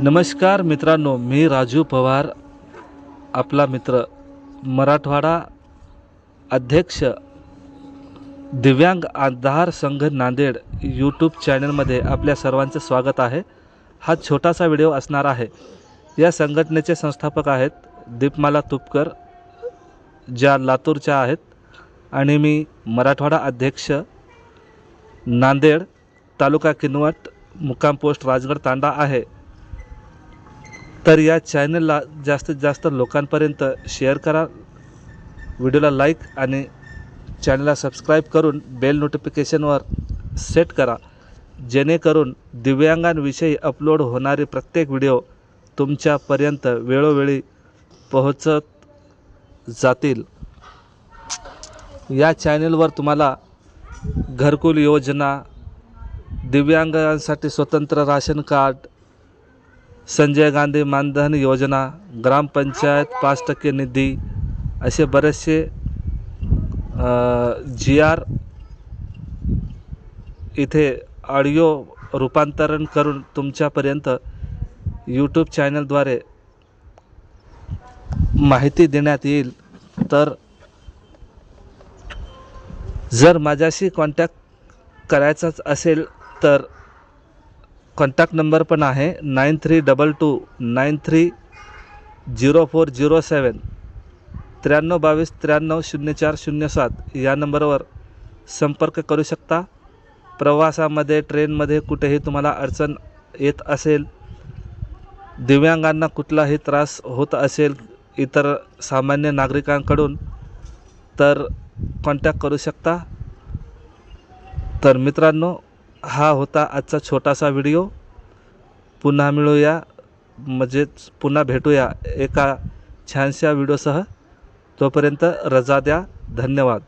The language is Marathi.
नमस्कार मित्रांनो मी राजू पवार आपला मित्र मराठवाडा अध्यक्ष दिव्यांग आधार संघ नांदेड यूट्यूब चॅनलमध्ये आपल्या सर्वांचे स्वागत आहे. हा छोटासा व्हिडिओ असणार आहे. या संघटनेचे संस्थापक आहेत दीपमाला तुपकर ज्या लातूरच्या आहेत आणि मी मराठवाडा अध्यक्ष नांदेड तालुका किनवट मुक्काम पोस्ट राजगड तांडा आहे. तर या चॅनलला जास्तीत जास्त लोकांपर्यंत शेअर करा. व्हिडिओला लाईक आणि चॅनलला सबस्क्राईब करून बेल नोटिफिकेशनवर सेट करा. जेणेकरून दिव्यांगांविषयी अपलोड होणारे प्रत्येक व्हिडिओ तुमच्यापर्यंत वेळोवेळी पोहोचत जातील. या चॅनलवर तुम्हाला घरकुल योजना दिव्यांगांसाठी स्वतंत्र राशन कार्ड संजय गांधी मानधन योजना ग्रामपंचायत पाच टक्के निधी असे बरेचसे जी आर इथे ऑडिओ रूपांतरण करून तुमच्यापर्यंत यूट्यूब चॅनलद्वारे माहिती देण्यात येईल. तर जर माझ्याशी कॉन्टॅक्ट करायचाच असेल तर कॉन्टॅक्ट नंबर पण आहे nine three double two nine three zero four zero seven. त्र्याण्णव बावीस त्र्याण्णव शून्य चार शून्य सात या नंबरवर संपर्क करू शकता. प्रवासामध्ये ट्रेनमध्ये कुठेही तुम्हाला अडचण येत असेल दिव्यांगांना कुठलाही त्रास होत असेल इतर सामान्य नागरिकांकडून तर कॉन्टॅक्ट करू शकता. तर मित्रांनो हा होता आजचा छोटासा व्हिडिओ. पुन्हा मिळूया म्हणजेच पुन्हा भेटूया एका छानशा व्हिडिओसह. तोपर्यंत रजा द्या धन्यवाद.